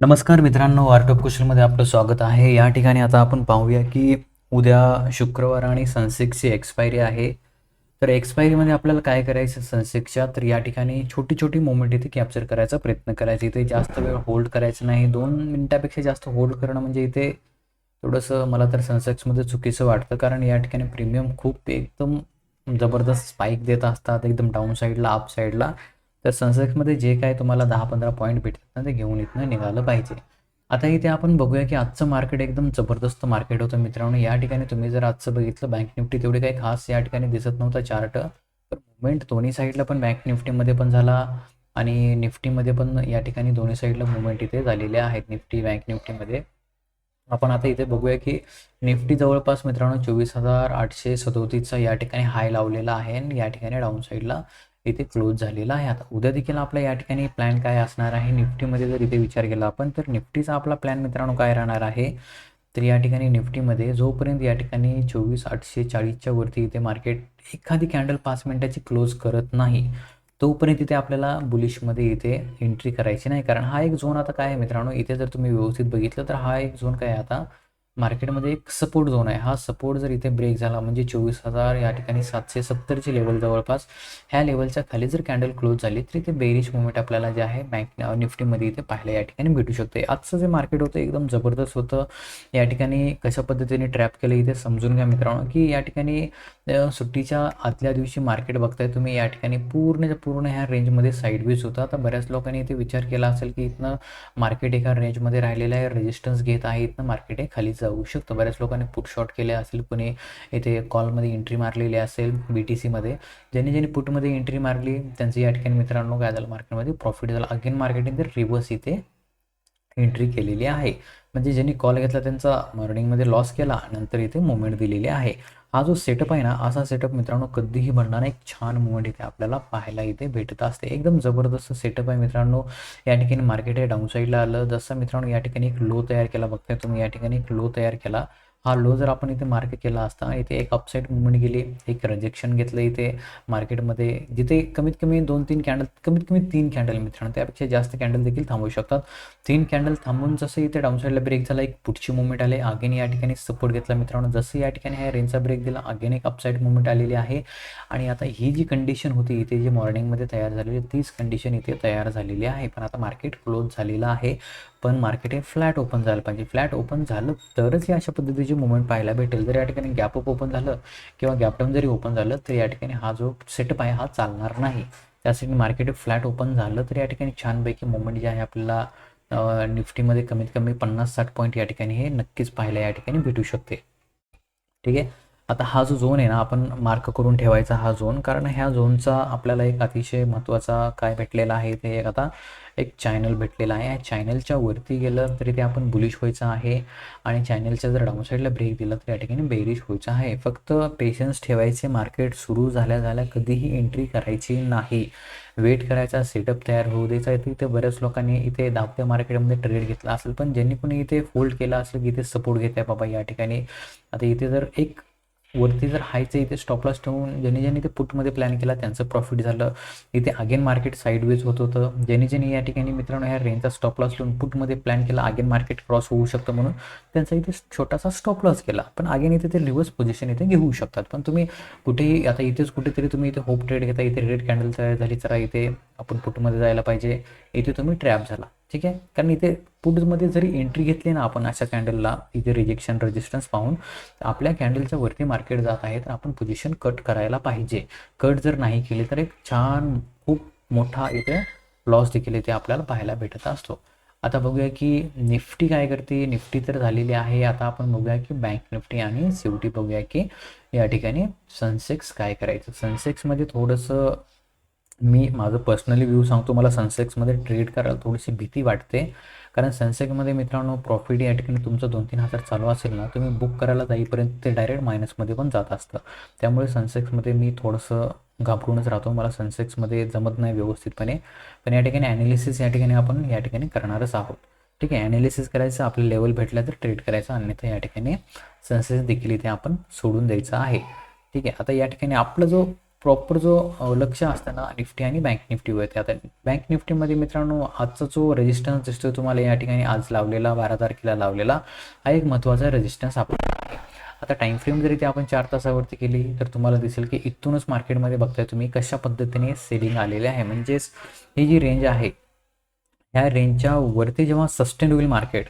नमस्कार मित्रांनो art of कुशलमध्ये आपलं स्वागत आहे. या ठिकाणी आता आपण पाहूया की उद्या शुक्रवार आणि सनसेक्सची एक्सपायरी आहे. तर एक्सपायरीमध्ये आपल्याला काय करायचं सनसेक्सच्या तर या ठिकाणी छोटी छोटी मोमेंट इथे कॅप्चर करायचा प्रयत्न करायचा. इथे जास्त वेळ होल्ड करायचं नाही. दोन मिनिटापेक्षा जास्त होल्ड करणं म्हणजे इथे थोडंसं मला तर सनसेक्समध्ये चुकीचं वाटतं. कारण या ठिकाणी प्रीमियम खूप एकदम जबरदस्त स्पाईक देत असतात. एकदम डाऊन साईडला अप साईडला तर सनसेक्समध्ये जे काय तुम्हाला दहा पंधरा पॉईंट भेटतात ना ते घेऊन इथनं निघालं पाहिजे. आता इथे आपण बघूया की आजचं मार्केट एकदम जबरदस्त मार्केट होतं मित्रांनो. या ठिकाणी तुम्ही जर आजचं बघितलं बँक निफ्टी तेवढी काही खास या ठिकाणी दिसत नव्हता चार्ट तर मुवमेंट दोन्ही साईडला पण बँक निफ्टीमध्ये पण झाला आणि निफ्टीमध्ये पण या ठिकाणी दोन्ही साईडला मुवमेंट इथे झालेले आहेत निफ्टी बँक निफ्टीमध्ये आपण आता इथे बघूया की निफ्टी जवळपास मित्रांनो चोवीस हजार आठशे सदोतीसचा या ठिकाणी हाय लावलेला आहे आणि या ठिकाणी डाऊन साईडला इथे क्लोज झालेला आहे. आता उद्या देखील आपला या ठिकाणी प्लॅन काय असणार आहे? निफ्टीमध्ये जर इथे विचार केला आपण तर निफ्टीचा आपला प्लॅन मित्रांनो काय राहणार आहे? तर या ठिकाणी निफ्टीमध्ये जोपर्यंत या ठिकाणी चोवीस आठशे चाळीसच्या वरती इथे मार्केट एखादी कॅन्डल पाच मिनिटाची क्लोज करत नाही तोपर्यंत इथे आपल्याला बुलिशमध्ये इथे एंट्री करायची नाही. कारण हा एक झोन आता काय आहे मित्रांनो? इथे जर तुम्ही व्यवस्थित बघितलं तर हा एक झोन काय आता? मार्केटमध्ये एक सपोर्ट झोन आहे. हा सपोर्ट जर इथे ब्रेक झाला म्हणजे चोवीस हजार या ठिकाणी सातशे सत्तरची लेवल जवळपास ह्या लेवलच्या खाली जर कॅन्डल क्लोज झाली तर इथे बेरिश मुवमेंट आपल्याला जे आहे बँक निफ्टीमध्ये इथे पाहायला या ठिकाणी भेटू शकते. आजचं जे मार्केट होतं एकदम जबरदस्त होतं. या ठिकाणी कशा पद्धतीने ट्रॅप केलं इथे समजून घ्या मित्रांनो की या ठिकाणी सुट्टीच्या आदल्या दिवशी मार्केट बघताय तुम्ही या ठिकाणी पूर्ण पूर्ण ह्या रेंजमध्ये साईडवेज होता. आता बऱ्याच लोकांनी इथे विचार केला असेल की इथनं मार्केट एका रेंजमध्ये राहिलेलं आहे रेजिस्टन्स घेत आहे इथनं मार्केट हे खाली जाऊ शकतं. बऱ्याच लोकांनी पुट शॉट केले असेल कुणी इथे कॉलमध्ये एंट्री मारलेली असेल बी टी सीमध्ये ज्यांनी ज्यांनी पुटमध्ये एंट्री मारली त्यांचं या ठिकाणी मित्रांनो काय झालं मार्केटमध्ये प्रॉफिट झालं. अगेन मार्केटिंग तर रिव्हर्स इथे एंट्री केलेली आहे. म्हणजे ज्यांनी कॉल घेतला त्यांचा मॉर्निंगमध्ये लॉस केला नंतर इथे मुवमेंट दिलेली आहे. हा जो सेटअप आहे ना असा सेटअप मित्रांनो कधीही बनणार एक छान मुवमेंट इथे आपल्याला पाहायला इथे भेटत असते. एकदम जबरदस्त सेटअप आहे मित्रांनो. या ठिकाणी मार्केट हे डाऊन साईडला आलं. जसं मित्रांनो या ठिकाणी एक लो तयार केला. बघताय तुम्ही या ठिकाणी एक लो तयार केला. हा लो जर आपण इथे मार्क केला असता इथे एक अपसाईड मुवमेंट गेली एक रिजेक्शन घेतलं इथे मार्केटमध्ये जिथे कमीत कमी दोन तीन कॅन्डल कमीत कमी तीन कॅन्डल मित्रांनो त्यापेक्षा जास्त कॅन्डल देखील थांबवू शकतात. तीन कॅन्डल थांबून जसं इथे डाऊनसाईडला ब्रेक झाला एक पुढची मुवमेंट आली अगेन या ठिकाणी सपोर्ट घेतला मित्रांनो. जसं या ठिकाणी ह्या रेंजचा ब्रेक दिला अगेन एक अपसाईड मुवमेंट आलेली आहे. आणि आता ही जी कंडिशन होती इथे जी मॉर्निंगमध्ये तयार झालेली तीच कंडिशन इथे तयार झालेली आहे. पण आता मार्केट क्लोज झालेलं आहे. पण मार्केट हे फ्लॅट ओपन झालं पाहिजे. फ्लॅट ओपन झालं तरच या अशा पद्धतीची मुवमेंट पाहायला भेटेल जर या ठिकाणी गॅप अप ओपन झालं किंवा गॅप डाऊन जरी ओपन झालं तर या ठिकाणी हा जो सेटअप आहे हा चालणार नाही. त्यासाठी मार्केट फ्लॅट ओपन झालं तर या ठिकाणी छानपैकी मुवमेंट जे आहे आपल्याला निफ्टीमध्ये कमीत कमी पन्नास साठ पॉईंट या ठिकाणी हे नक्कीच पाहायला या ठिकाणी भेटू शकते. ठीक आहे? आता हा जो झोन आहे ना आपण मार्क करून ठेवायचा हा झोन कारण ह्या झोनचा आपल्याला एक अतिशय महत्त्वाचा काय भेटलेला आहे ते एक आता एक चॅनल भेटलेला आहे. या चॅनलच्या वरती गेलं तरी ते आपण बुलिश व्हायचं आहे. आणि चॅनलच्या जर डाऊन साईडला ब्रेक दिला तर या ठिकाणी बेरिश व्हायचं आहे. फक्त पेशन्स ठेवायचे मार्केट सुरू झाल्या झाल्या कधीही एंट्री करायची नाही. वेट करायचा सेटअप तयार होऊ द्यायचा. इथे इथे बऱ्याच लोकांनी इथे धावत्या मार्केटमध्ये ट्रेड घेतला असेल. पण ज्यांनी कोणी इथे फोल्ड केला असेल की इथे सपोर्ट घेत आहे बाबा या ठिकाणी. आता इथे जर एक वरती जर हायचं इथे स्टॉपलॉस ठेवून ज्यांनी ज्यांनी ते पुटमध्ये प्लॅन केला त्यांचं प्रॉफिट झालं. इथे अगेन मार्केट साईडवेज होत होतं. ज्यांनी ज्यांनी या ठिकाणी मित्रांनो ह्या रेंजचा स्टॉप लॉस ठेवून पुटमध्ये प्लॅन केला अगेन मार्केट क्रॉस होऊ शकतं म्हणून त्यांचा इथे छोटासा स्टॉप लॉस केला. पण अगेन इथे ते रिव्हर्स पोझिशन इथे घेऊ शकतात. पण तुम्ही कुठेही आता इथेच कुठेतरी तुम्ही इथे होप ट्रेड घेता इथे रेड कॅन्डल तयार झाली चला इथे आपण पुटमध्ये जायला पाहिजे. इथे तुम्ही ट्रॅप झाला. ठीक आहे? कारण इथे पुटमध्ये जरी एंट्री घेतली ना आपण अशा कॅन्डलला इथे रिजेक्शन रेजिस्टन्स पाहून आपल्या कॅन्डलच्या वरती मार्केट जात आहे तर आपण पोझिशन कट करायला पाहिजे. कट जर नाही केले तर एक छान खूप मोठा इथे लॉस देखील इथे आपल्याला पाहायला भेटत असतो. आता बघूया की निफ्टी काय करते? निफ्टी तर झालेली आहे. आता आपण बघूया की बँक निफ्टी आणि सीवटी बघूया की या ठिकाणी सनसेक्स काय करायचं? सनसेक्समध्ये थोडंसं मी माझं पर्सनली व्ह्यू सांगतो मला सनसेक्समध्ये ट्रेड करायला थोडीशी भीती वाटते. कारण सनसेक्समध्ये मित्रांनो प्रॉफिट या ठिकाणी तुमचं दोन तीन हजार चालू असेल ना तुम्ही बुक करायला जाईपर्यंत ते डायरेक्ट मायनसमध्ये पण जात असतं. त्यामुळे सनसेक्समध्ये मी थोडंसं घाबरूनच राहतो. मला सनसेक्समध्ये जमत नाही व्यवस्थितपणे. पण या ठिकाणी ॲनालिसिस या ठिकाणी आपण या ठिकाणी करणारच आहोत. ठीक आहे ॲनालिसिस करायचं आपलं लेवल भेटलं तर ट्रेड करायचं. अन्यथा या ठिकाणी सनसेक्स देखील इथे आपण सोडून द्यायचं आहे. ठीक आहे आता या ठिकाणी आपला जो प्रॉपर जो लक्ष असतं ना निफ्टी आणि बँक निफ्टीवरती आता बँक निफ्टीमध्ये मित्रांनो आजचा जो रेजिस्टन्स दिसतो तुम्हाला या ठिकाणी आज लावलेला बारा तारखेला लावलेला हा एक महत्त्वाचा रेजिस्टन्स आपल्याला आहे. आता टाइम फ्रेम जरी ते आपण चार तासावरती केली तर तुम्हाला दिसेल की इथूनच मार्केटमध्ये बघताय तुम्ही कशा पद्धतीने सेलिंग आलेले आहे. म्हणजेच ही जी रेंज आहे ह्या रेंजच्या वरती जेव्हा सस्टेन होईल मार्केट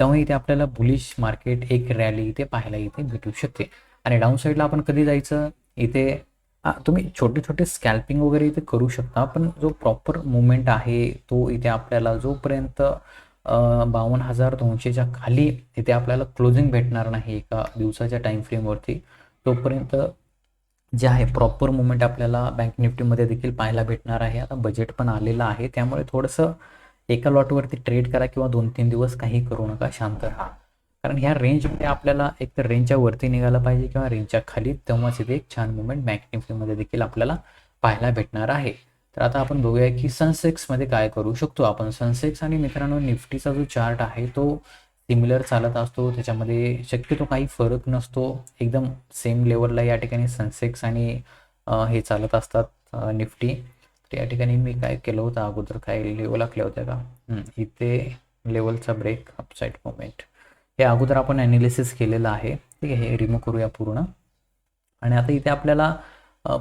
तेव्हा इथे आपल्याला बुलिश मार्केट एक रॅली इथे पाहायला इथे भेटू शकते. आणि डाऊन साईडला आपण कधी जायचं? इथे तुम्ही छोटे छोटे स्कॅल्पिंग वगैरे इथे करू शकता पण जो प्रॉपर मुवमेंट आहे तो इथे आपल्याला जोपर्यंत बावन्न हजार दोनशेच्या खाली इथे आपल्याला क्लोजिंग भेटणार नाही एका दिवसाच्या टाईम फ्रेमवरती तोपर्यंत जे आहे प्रॉपर मुवमेंट आपल्याला बँक निफ्टीमध्ये देखील पाहायला भेटणार आहे. आता बजेट पण आलेलं आहे त्यामुळे थोडंसं एका लॉटवरती ट्रेड करा किंवा दोन तीन दिवस काही करू नका शांत राहा. कारण ह्या रेंजमध्ये आपल्याला एक तर रेंजच्या वरती निघायला पाहिजे किंवा रेंजच्या खाली तेव्हाच इथे एक छान मुवमेंट बँक निफ्टीमध्ये देखील आपल्याला पाहायला भेटणार आहे. तर आता आपण बघूया की सनसेक्समध्ये काय करू शकतो आपण. सनसेक्स आणि मित्रांनो निफ्टीचा जो चार्ट आहे तो सिमिलर चालत असतो. त्याच्यामध्ये शक्यतो काही फरक नसतो. एकदम सेम लेवलला या ठिकाणी सनसेक्स आणि हे चालत असतात निफ्टी. तर या ठिकाणी मी काय केलं होतं? अगोदर काय लेवल आखल्या होत्या का? इथे लेवलचा ब्रेक अपसाईड मोमेंट हे अगोदर आपण ॲनालिसिस केलेलं आहे. ठीक आहे हे रिमूव्ह करूया पूर्ण. आणि आता इथे आपल्याला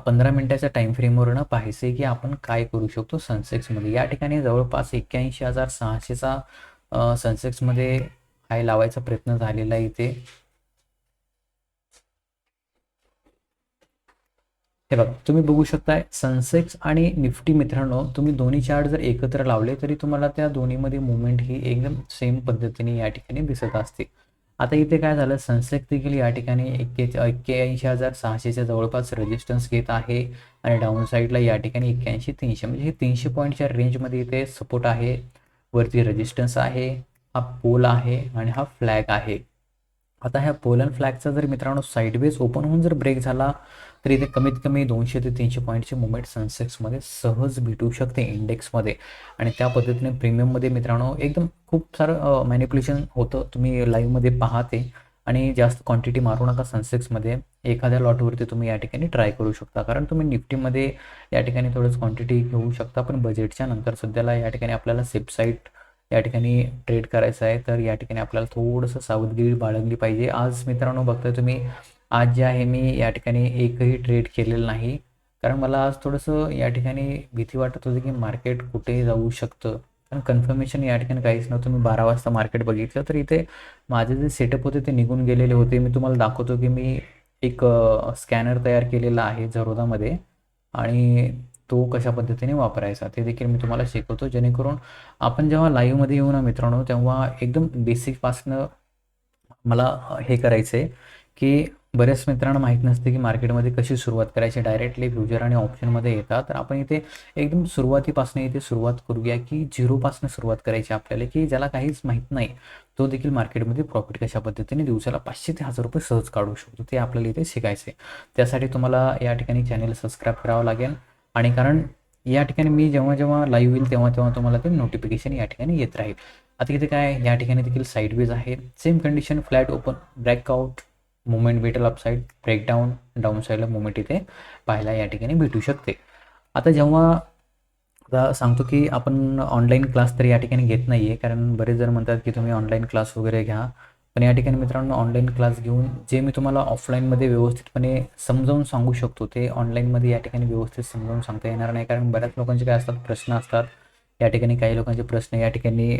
पंधरा मिनिटाच्या टाईम फ्रेमवरनं पाहायचं आहे की आपण काय करू शकतो सनसेक्समध्ये या ठिकाणी जवळपास एक्क्याऐंशी हजार सहाशेचा सनसेक्समध्ये हाय लावायचा प्रयत्न झालेला आहे इथे. हे बघा तुम्ही बघू शकताय सनसेक्स आणि निफ्टी मित्रांनो तुम्ही दोन्ही चार्ट जर एकत्र लावले तरी तुम्हाला त्या दोन्हीमध्ये मुवमेंट ही एकदम सेम पद्धतीने या ठिकाणी दिसत असते. आता इथे काय झालं सनसेक्स देखील या ठिकाणी एक्के एक्क्याऐंशी हजार सहाशेच्या जवळपास रेजिस्टन्स घेत आहे आणि डाऊन साईडला या ठिकाणी एक्क्याऐंशी तीनशे. म्हणजे हे तीनशे पॉईंटच्या रेंजमध्ये इथे सपोर्ट आहे वरती रेजिस्टन्स आहे हा पोल आहे आणि हा फ्लॅग आहे. आता ह्या पोलन फ्लॅगचा जर मित्रांनो साईडवेज ओपन होऊन जर ब्रेक झाला तर इथे कमीत कमी दोनशे ते तीनशे पॉईंटचे मुवमेंट सनसेक्समध्ये सहज भेटू शकते इंडेक्समध्ये आणि त्या पद्धतीने प्रीमियममध्ये मित्रांनो एकदम खूप सारं मॅनिप्युलेशन होतं. तुम्ही लाईव्हमध्ये पाहते आणि जास्त क्वांटिटी मारू नका सनसेक्समध्ये एखाद्या लॉटवरती तुम्ही या ठिकाणी ट्राय करू शकता. कारण तुम्ही निफ्टीमध्ये या ठिकाणी थोडंच क्वांटिटी घेऊ शकता पण बजेटच्या नंतर सध्याला या ठिकाणी आपल्याला सेफ साईट या ठिकाणी ट्रेड करायचं आहे. तर या ठिकाणी आपल्याला थोडंसं सावधगिरी बाळगली पाहिजे. आज मित्रांनो बघताय तुम्ही आज जे आहे मी या ठिकाणी एकही ट्रेड केलेलं नाही. कारण मला आज थोडंसं या ठिकाणी भीती वाटत होती की मार्केट कुठे जाऊ शकतं. कारण कन्फर्मेशन या ठिकाणी काहीच नव्हतं. मी बारा वाजता मार्केट बघितलं. तर इथे माझे जे सेटअप होते ते निघून गेलेले होते. मी तुम्हाला दाखवतो की मी एक स्कॅनर तयार केलेला आहे झरोदामध्ये आणि तो कशा पद्धतीने वापरायचा ते देखील मी तुम्हाला शिकवतो. जेणेकरून आपण जेव्हा लाईव्हमध्ये येऊ ना मित्रांनो तेव्हा एकदम बेसिकपासनं मला हे करायचं आहे की बऱ्याच मित्रांना माहीत नसते की मार्केटमध्ये कशी सुरुवात करायची. डायरेक्टली फ्युचर आणि ऑप्शनमध्ये येतात. तर आपण इथे एकदम सुरुवातीपासून इथे सुरुवात करूया की झिरोपासून सुरुवात करायची आपल्याला की ज्याला काहीच माहीत नाही तो देखील मार्केटमध्ये प्रॉफिट कशा पद्धतीने दिवसाला पाचशे ते हजार रुपये सहज काढू शकतो. ते आपल्याला इथे शिकायचे त्यासाठी तुम्हाला या ठिकाणी चॅनल सबस्क्राईब करावं लागेल. आणि कारण या ठिकाणी मी जेव्हा जेव्हा लाईव्ह येईल तेव्हा तेव्हा तुम्हाला ते नोटिफिकेशन या ठिकाणी येत राहील. आता इथे काय या ठिकाणी देखील साईडवेज आहे same condition flat open breakout movement भेटेल अपसाईड ब्रेकडाऊन डाऊन साईडला मुवमेंट इथे पाहायला या ठिकाणी भेटू शकते. आता जेव्हा सांगतो की आपण ऑनलाईन क्लास तर या ठिकाणी घेत नाही आहे कारण बरेच जण म्हणतात की तुम्ही ऑनलाईन क्लास वगैरे घ्या. पण या ठिकाणी मित्रांनो ऑनलाईन क्लास घेऊन जे मी तुम्हाला ऑफलाईनमध्ये व्यवस्थितपणे समजावून सांगू शकतो ते ऑनलाईनमध्ये या ठिकाणी व्यवस्थित समजावून सांगता येणार नाही. कारण बऱ्याच लोकांचे काय असतात प्रश्न असतात. या ठिकाणी काही लोकांचे प्रश्न या ठिकाणी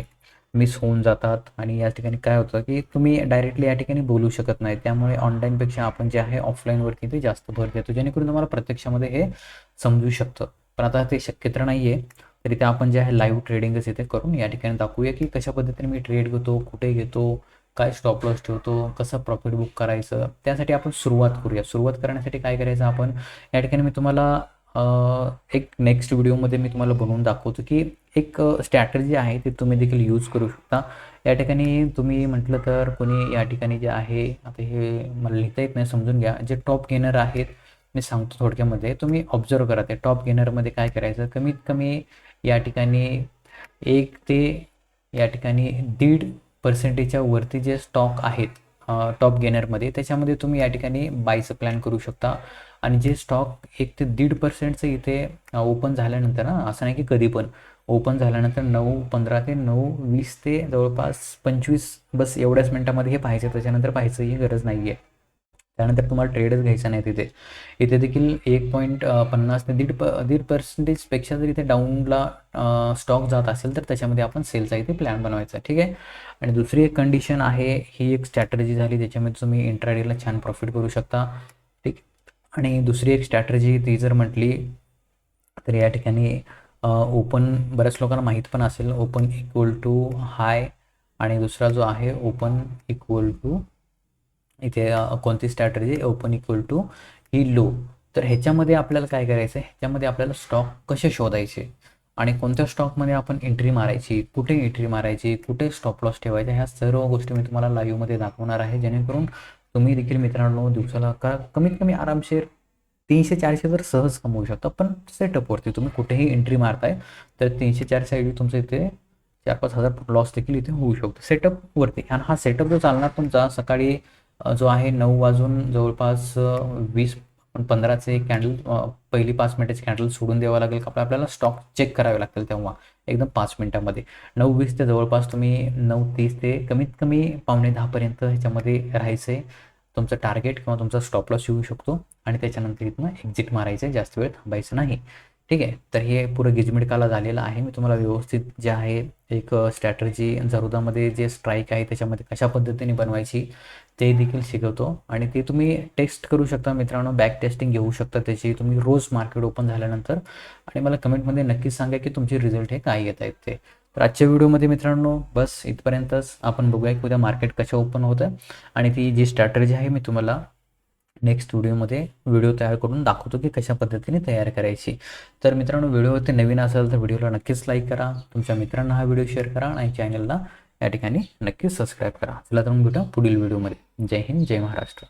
मिस होऊन जातात आणि या ठिकाणी काय होतं की तुम्ही डायरेक्टली या ठिकाणी बोलू शकत नाही. त्यामुळे ऑनलाईनपेक्षा आपण जे आहे ऑफलाईनवरती ते जास्त भर देतो. जेणेकरून तुम्हाला प्रत्यक्षामध्ये हे समजू शकतं. पण आता ते शक्य तर नाही आहे तरी ते आपण जे आहे लाईव्ह ट्रेडिंगच इथे करून या ठिकाणी दाखवूया की कशा पद्धतीने मी ट्रेड घेतो कुठे घेतो काय स्टॉप लॉस ठेवतो कसं प्रॉफिट बुक करायचं त्यासाठी आपण सुरुवात करूया. सुरुवात करण्यासाठी काय करायचं आपण या ठिकाणी मी तुम्हाला एक नेक्स्ट व्हिडिओमध्ये मी तुम्हाला बनवून दाखवतो की एक स्ट्रॅटर्जी आहे ती तुम्ही देखील यूज करू शकता. या ठिकाणी तुम्ही म्हटलं तर कोणी या ठिकाणी जे आहे आता हे मला लिहिता येत नाही समजून घ्या. जे टॉप गेनर आहेत मी सांगतो थोडक्यामध्ये तुम्ही ऑब्झर्व करा ते. टॉप गेनरमध्ये काय करायचं कमीत कमी या ठिकाणी एक ते या ठिकाणी दीड पर्सेंटेजच्या वरती जे स्टॉक आहेत टॉप गेनरमध्ये त्याच्यामध्ये तुम्ही या ठिकाणी बायचं प्लॅन करू शकता. आणि जे स्टॉक एक ते दीड पर्सेंटचं इथे ओपन झाल्यानंतर ना असं नाही की कधी पण ओपन झाल्यानंतर नऊ पंधरा ते नऊ वीस ते जवळपास पंचवीस बस एवढ्याच मिनटामध्ये हे पाहायचं त्याच्यानंतर पाहायचंही गरज नाही आहे त्यानंतर तुम्हाला ट्रेडच घ्यायचा नाही तिथे. इथे देखील एक पॉईंट पन्नास ते दीड प दीड पर्सेंटेजपेक्षा जर इथे डाऊनला स्टॉक जात असेल तर त्याच्यामध्ये आपण सेलचा इथे प्लॅन बनवायचा ठीक आहे? आणि दुसरी एक कंडिशन आहे ही एक स्ट्रॅटर्जी झाली ज्याच्यामध्ये तुम्ही इंट्राडेला छान प्रॉफिट करू शकता ठीक? आणि दुसरी एक स्ट्रॅटर्जी ती जर म्हटली तर या ठिकाणी ओपन बऱ्याच लोकांना माहीत पण असेल ओपन इक्वल टू हाय आणि दुसरा जो आहे ओपन इक्वल टू इथे कोणती स्ट्रॅटर्जी ओपन इक्वल टू ही लो तर ह्याच्यामध्ये आपल्याला काय करायचं आहे ह्याच्यामध्ये आपल्याला स्टॉक कसे शोधायचे? आणि कोणत्या स्टॉकमध्ये आपण एंट्री मारायची? कुठे एंट्री मारायची? कुठे स्टॉप लॉस ठेवायचा? ह्या सर्व गोष्टी मी तुम्हाला लाईव्हमध्ये दाखवणार आहे. जेणेकरून तुम्ही देखील मित्रांनो दिवसाला का कमीत कमी आरामशीर तीनशे चारशे तर सहज कमवू शकता पण सेटअपवरती तुम्ही कुठेही एंट्री मारताय तर तीनशे चारशे ऐवजी तुमचं इथे चार पाच हजार लॉस देखील इथे होऊ शकतो. सेटअपवरती आणि हा सेटअप जो चालणार तुमचा सकाळी जो आहे नऊ वाजून जवळपास वीस पंधराचे कॅन्डल पहिली पाच मिनिटाचे कॅन्डल सोडून द्यावं लागेल. का आपल्याला स्टॉक चेक करावे लागतील तेव्हा एकदम पाच मिनिटामध्ये. नऊ वीस ते जवळपास तुम्ही नऊ तीस ते कमीत कमी पावणे दहापर्यंत ह्याच्यामध्ये राहायचं आहे तुमचं टार्गेट किंवा तुमचा स्टॉप लॉस येऊ शकतो. आणि त्याच्यानंतर इथनं एक्झिट मारायचं आहे जास्त वेळ थांबायचं नाही. ठीक आहे? तर हे पुरं गिजमिडकाला झालेलं आहे. मी तुम्हाला व्यवस्थित जे आहे एक स्ट्रॅटर्जी जरुदामध्ये जे स्ट्राईक आहे त्याच्यामध्ये कशा पद्धतीने बनवायची ते देखील शिकवतो. आणि ते तुम्ही टेस्ट करू शकता मित्रांनो. बॅक टेस्टिंग घेऊ शकता त्याची. तुम्ही रोज मार्केट ओपन झाल्यानंतर. आणि मला कमेंटमध्ये नक्कीच सांगा की तुमचे रिझल्ट हे काय येत आहेत ते. तर आजच्या व्हिडिओमध्ये मित्रांनो बस इथपर्यंतच आपण बघूया की उद्या मार्केट कसं ओपन होतं आणि ती जी स्ट्रॅटर्जी आहे मी तुम्हाला नेक्स्ट व्हिडिओमध्ये व्हिडिओ तयार करून दाखवतो की कशा पद्धतीने तयार करायची. तर मित्रांनो व्हिडिओवरती नवीन असेल तर व्हिडिओला नक्कीच लाईक करा. तुमच्या मित्रांना हा व्हिडिओ शेअर करा आणि चॅनलला या ठिकाणी नक्कीच सबस्क्राईब करा. चला तर भेटा भेटूया पुढील व्हिडिओमध्ये जय हिंद जय महाराष्ट्र.